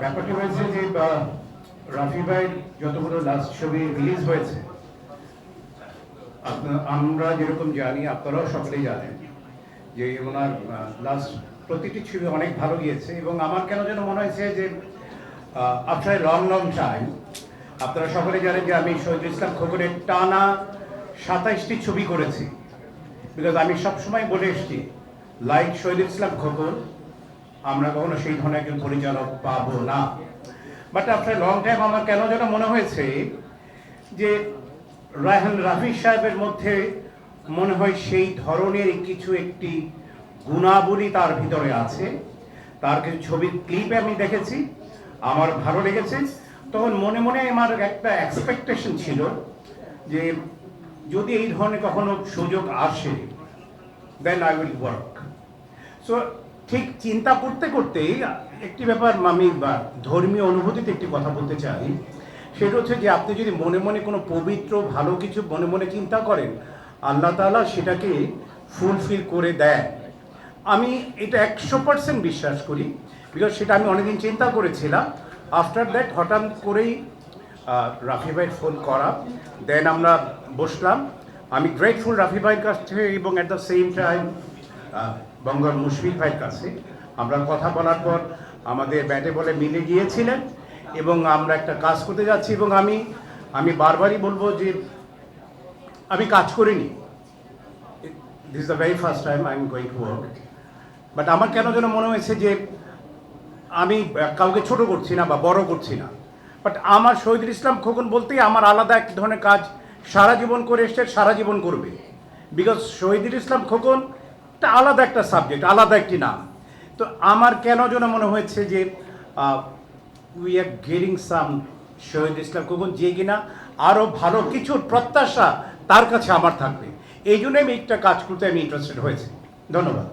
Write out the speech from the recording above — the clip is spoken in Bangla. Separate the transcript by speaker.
Speaker 1: ব্যাপারটা হয়েছে যে রাফি ভাইয়ের যতগুলো লাস্ট ছবি রিলিজ হয়েছে আমরা যেরকম জানি, আপনারাও সকলেই জানেন যে ওনার লাস্ট প্রতিটি ছবি অনেক ভালো গিয়েছে এবং আমার কেন যেন মনে হয়েছে যে আফটার লং লং টাইম আপনারা সকলে জানেন যে আমি শহীদুল ইসলাম খোকনের টানা সাতাইশটি ছবি করেছি। বিকজ আমি সবসময় বলে এসেছি লাইক শহীদুল ইসলাম খোকন আমরা কখনো সেই ধরনের একজন পরিচালক পাবো না। বাট আফটার লং টাইম আমার কেন যেন মনে হয়েছে যে রায়হান রাফি সাহেবের মধ্যে মনে হয় সেই ধরনের কিছু একটি গুণাবলী তার ভিতরে আছে। তার কিছু ছবির ক্লিপে আমি দেখেছি, আমার ভালো লেগেছে। তখন মনে মনে আমার একটা এক্সপেকটেশন ছিল যে যদি এই ধরনের কখনো সুযোগ আসে then I will work so ঠিক চিন্তা করতে করতেই একটি ব্যাপার আমি ধর্মীয় অনুভূতিতে একটি কথা বলতে চাই। সেটা হচ্ছে যে আপনি যদি মনে মনে কোনো পবিত্র, ভালো কিছু মনে মনে চিন্তা করেন, আল্লাহ তাআলা সেটাকে ফুলফিল করে দেয় আমি এটা একশো পার্সেন্ট বিশ্বাস করি বিকজ সেটা আমি অনেকদিন চিন্তা করেছিলাম। আফটার দ্যাট হঠাৎ করেই রাফি ভাইয়ের ফোন করা। দেন আমরা বসলাম। আমি গ্রেটফুল রাফি ভাইয়ের কাছ থেকে এবং অ্যাট দ্য সেম টাইম বঙ্গল মুশফিক ভাইয়ের কাছে। আমরা কথা বলার পর আমাদের ব্যাটে বলে মিলে গিয়েছিলেন এবং আমরা একটা কাজ করতে যাচ্ছি এবং আমি আমি বারবারই বলব যে আমি কাজ করিনি। This the very first time I am going to work but আমার কেন যেন মনে হয়েছে যে আমি কাউকে ছোট করছি না বা বড় করছি না। বাট আমার শহীদুল ইসলাম খোকন বলতেই আমার আলাদা এক ধরনের কাজ, সারা জীবন করে এসছে, সারা জীবন করবে। বিকজ শহীদুল ইসলাম খোকন একটা আলাদা একটা সাবজেক্ট আলাদা একটি নাম। তো আমার কেন যেন মনে হয়েছে যে we are getting some Shahid Islam Khokon যে কিনা আরও ভালো কিছুর প্রত্যাশা তার কাছে আমার থাকবে। এই জন্য আমি একটা কাজ করতে আমি ইন্টারেস্টেড হয়েছি। ধন্যবাদ।